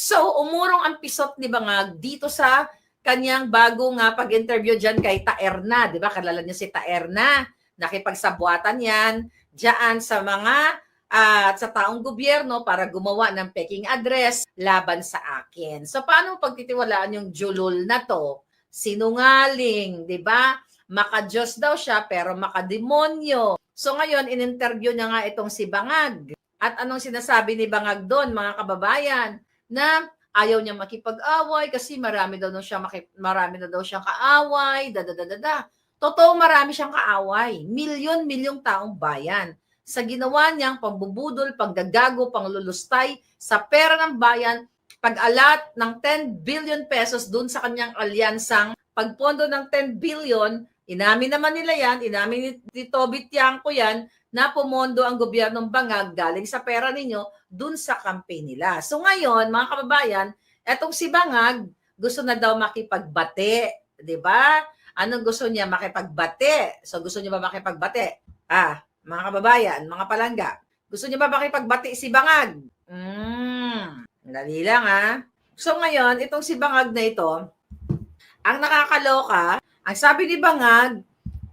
So, umurong ang pisot ni Bangag dito sa kanyang bago nga pag-interview dyan kay Taerna. Di ba? Kalala niyo si Taerna. Nakipagsabuatan yan dyan sa mga at sa taong gobyerno para gumawa ng peking address laban sa akin. So paano pagtitiwalaan yung julul na to? Sinungaling, 'di ba? Maka-Diyos daw siya pero makademonyo. So ngayon in-interview niya nga itong si Bangag. At anong sinasabi ni Bangag doon, mga kababayan, na ayaw niya makipag-away kasi marami daw na siya makip, marami na daw siyang kaaway, da da da da da. Totoo marami siyang kaaway. Milyon-milyong taong bayan sa ginawa niyang pambubudol, panggagago, panglulustay sa pera ng bayan, pag-alat ng 10 billion pesos dun sa kanyang alyansang pagpondo ng 10 billion, inamin naman nila yan, inamin ni, ni Toby Tiangco yan, na pumondo ang gobyernong bangag galing sa pera ninyo dun sa campaign nila. So ngayon, mga kababayan, etong si Bangag, gusto na daw makipagbate, di ba? Anong gusto niya? Makipagbate. So gusto niya ba makipagbate? Ah, mga kababayan, mga palangga, gusto niyo ba makipagbati si Bangag? Hmm, dali lang ha. So ngayon, itong si Bangag na ito, ang nakakaloka, ang sabi ni Bangag,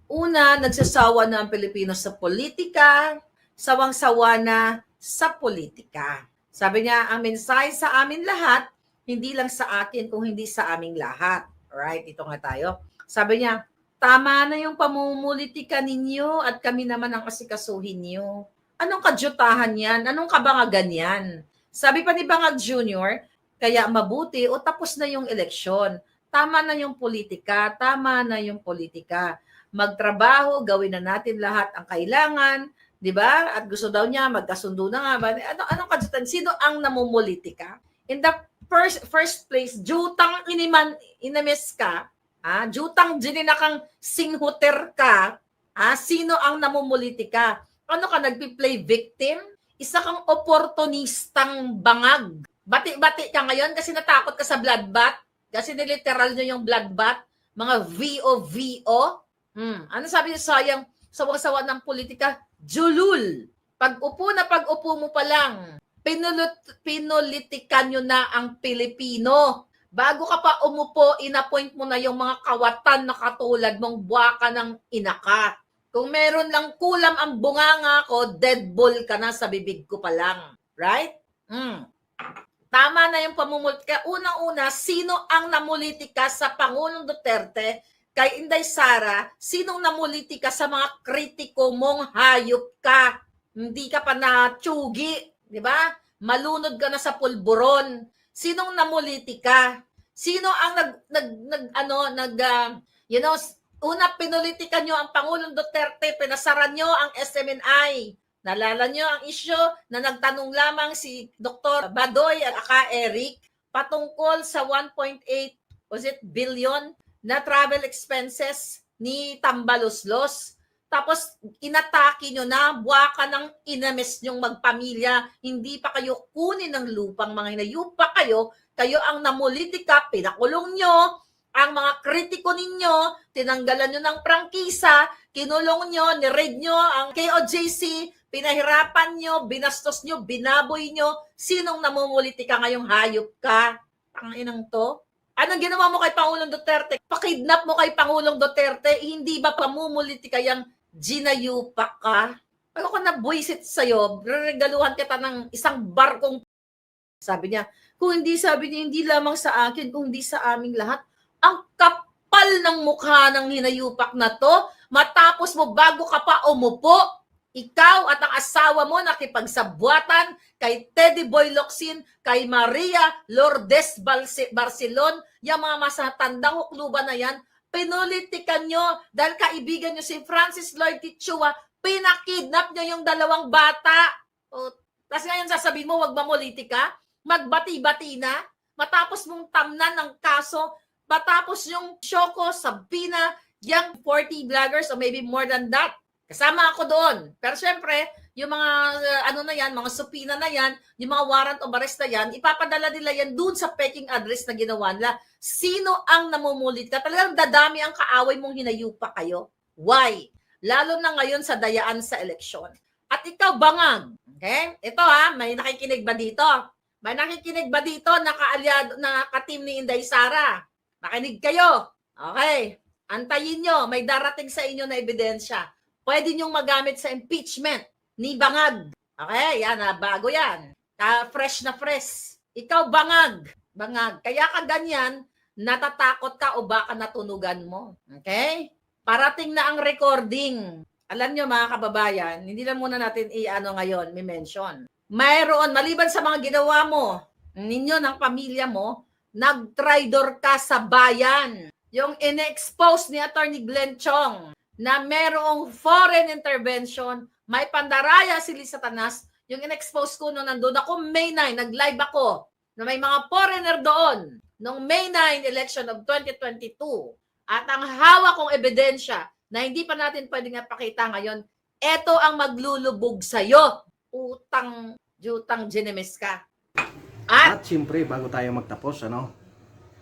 una, nagsasawa na ang Pilipino sa politika, sawang-sawa na sa politika. Sabi niya, ang mensahe sa amin lahat, hindi lang sa akin kung hindi sa aming lahat. Alright, ito nga tayo. Sabi niya, Tama na yung pamumulitika ninyo at kami naman ang kasikasuhin niyo. Anong kadyutahan yan? Anong kabangagan yan? Sabi pa ni Bangag Jr., kaya mabuti o tapos na yung eleksyon. Tama na yung politika, tama na yung politika. Magtrabaho, gawin na natin lahat ang kailangan, di ba? At gusto daw niya, magkasundo na nga ba? Ano, anong kadyutan? Sino ang namumulitika? In the first first place, jutang iniman, inamis ka, Ah, jutang kang singhuter ka. Ah, sino ang namumulitika? Ano ka, nagpi-play victim? Isa kang oportunistang bangag. Bati-bati ka ngayon kasi natakot ka sa bloodbath. Kasi niliteral nyo yung bloodbath. Mga VO-VO. Hmm. Ano sabi niyo sayang sawang-sawa ng politika? Julul. Pag upo na pag upo mo pa lang, pinulit, pinolitikan nyo na ang Pilipino Bago ka pa umupo, inappoint mo na yung mga kawatan na katulad mong buwaka ng inaka. Kung meron lang kulam ang bunganga ko, dead ball ka na sa bibig ko pa lang. Right? Mm. Tama na yung pamumulitika. Unang-una, sino ang namulitika sa Pangulong Duterte kay Inday Sara? Sinong namulitika sa mga kritiko mong hayop ka? Hindi ka pa na tsugi, di ba? Malunod ka na sa pulburon Sinong namulitika? Sino ang nag, nag, nag ano, nag, uh, you know, una pinulitikan nyo ang Pangulong Duterte, pinasaran nyo ang SMNI. Nalala nyo ang isyo na nagtanong lamang si Dr. Badoy at aka Eric patungkol sa 1.8 was it billion na travel expenses ni Tambaloslos tapos inatake nyo na, buwaka ng inames nyong magpamilya, hindi pa kayo kunin ng lupang mga hinayupa kayo, kayo ang namulitika, pinakulong nyo, ang mga kritiko ninyo, tinanggalan nyo ng prangkisa, kinulong nyo, niraid nyo ang KOJC, pinahirapan nyo, binastos nyo, binaboy nyo, sinong namumulitika ngayong hayop ka? Panginang to? Anong ginawa mo kay Pangulong Duterte? Pakidnap mo kay Pangulong Duterte, hindi ba pamumulitika yung ginayupa ka, ako ko na buisit sa'yo, regaluhan kita ng isang barkong sabi niya, kung hindi sabi niya, hindi lamang sa akin, kung hindi sa aming lahat, ang kapal ng mukha ng hinayupak na to, matapos mo bago ka pa umupo, ikaw at ang asawa mo nakipagsabwatan kay Teddy Boy Locsin, kay Maria Lourdes Barcelon, yung mga masatandang hukluban na yan, pinulitikan nyo dahil kaibigan nyo si Francis Lloyd Tichua, pinakidnap nyo yung dalawang bata. O, tapos ngayon sasabihin mo, wag mamulitika, magbati-bati na, matapos mong tamnan ng kaso, matapos yung Shoko, Sabina, yung 40 vloggers or maybe more than that. Kasama ako doon. Pero syempre, yung mga uh, ano na yan, mga supina na yan, yung mga warrant of arrest na yan, ipapadala nila yan doon sa peking address na ginawa nila. Sino ang namumulit ka? Talagang dadami ang kaaway mong hinayupa kayo. Why? Lalo na ngayon sa dayaan sa eleksyon. At ikaw, bangag. Okay? Ito ha, may nakikinig ba dito? May nakikinig ba dito na kaalyado, na ka-team ni Inday Sara? Makinig kayo. Okay. Antayin nyo, may darating sa inyo na ebidensya. Pwede nyong magamit sa impeachment ni Bangag. Okay, yan na, bago yan. Ah, fresh na fresh. Ikaw, Bangag. Bangag. Kaya ka ganyan, natatakot ka o baka natunugan mo. Okay? Parating na ang recording. Alam nyo mga kababayan, hindi lang muna natin i-ano ngayon, may mention. Mayroon, maliban sa mga ginawa mo, ninyo ng pamilya mo, nag-tridor ka sa bayan. Yung in-expose ni Attorney Glenn Chong na merong foreign intervention, may pandaraya si Lisa Tanas, yung in-expose ko nung nandun ako, May 9, nag-live ako, na may mga foreigner doon, nung May 9 election of 2022. At ang hawak kong ebidensya na hindi pa natin pwedeng napakita ngayon, eto ang maglulubog sa'yo. Utang, jutang ginemes ka. At At siyempre, bago tayo magtapos, ano,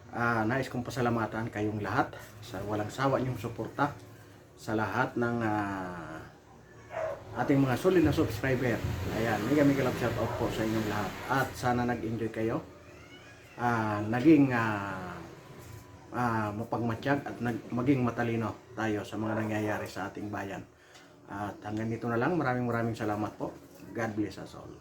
ah, nais kong pasalamatan kayong lahat sa walang sawa niyong suporta sa lahat ng ah, ating mga solid na subscriber. Ayan, mega mega love shout out po sa inyong lahat. At sana nag-enjoy kayo. Ah, naging ah, ah, mapagmatsyag at nag, maging matalino tayo sa mga nangyayari sa ating bayan. At hanggang dito na lang. Maraming maraming salamat po. God bless us all.